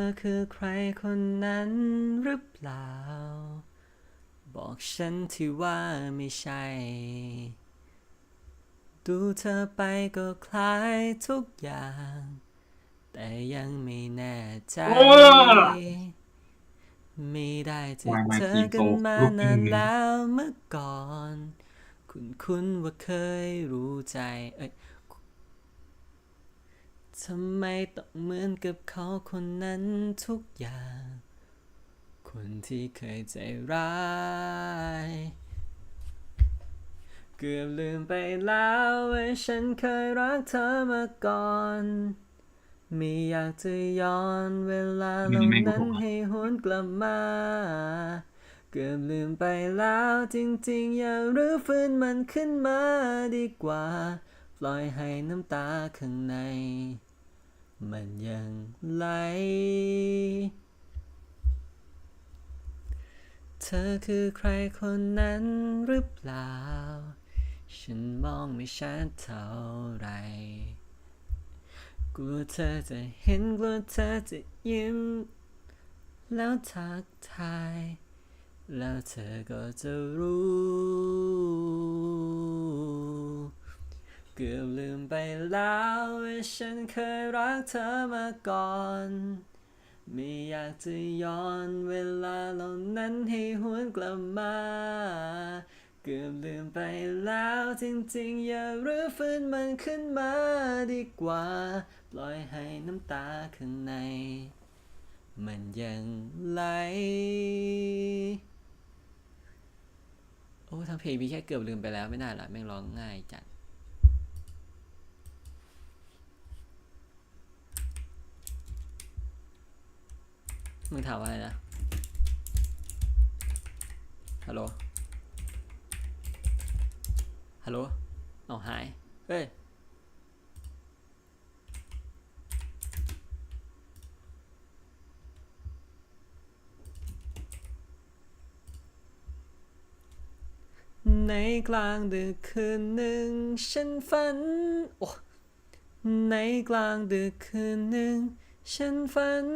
อคือใครคนนั้นหรือเปล่า บอกฉันที่ว่าไม่ใช่ ดูเธอไปก็คล้ายทุกอย่าง แต่ยังไม่แน่ใจ ไม่ได้เจอเจอกันมานานแล้วเมื่อก่อน คุณคุณว่าเคยรู้ใจ เอ้ย ทำไมต้องเหมือนกับเขาคนนั้นทุกอย่าง คนที่เคยใจร้าย เกือบลืมไปแล้วว่าฉันเคยรักเธอมาก่อนไม่อยากจะย้อนเวลาเหล่านั้นให้หวนกลับมา เกือบลืมไปแล้วจริงๆ อย่ารื้อฟื้นมันขึ้นมาดีกว่า ปล่อยให้น้ำตาข้างใน มันยังไหล เธอคือใครคนนั้นหรือเปล่า ฉันมองไม่ชัดเท่าไร กลัวเธอจะเห็นกลัวเธอจะยิ้ม แล้วทักทาย แล้วเธอก็จะรู้ กือบลืมไปแล้วว่าฉันเคยรักเธอมาก่อน ไม่อยากจะย้อนเวลาเหล่านั้นให้หวนกลับมา เกือบลืมไปแล้วจริงๆ อย่ารื้อฟื้นมันขึ้นมาดีกว่า ปล่อยให้น้ำตาข้างใน มันยังไหล โอ้ทั้งเพลงมีแค่เกือบลืมไปแล้วไม่น่าละแม่งร้องง่ายจัด มึงถามว่าอะไรนะ ฮัลโหล ฮัลโหล เอาหาย เฮ้ย ในกลางดึกคืนหนึ่งฉันฝัน โอ้ ในกลางดึกคืนหนึ่งฉันฝัน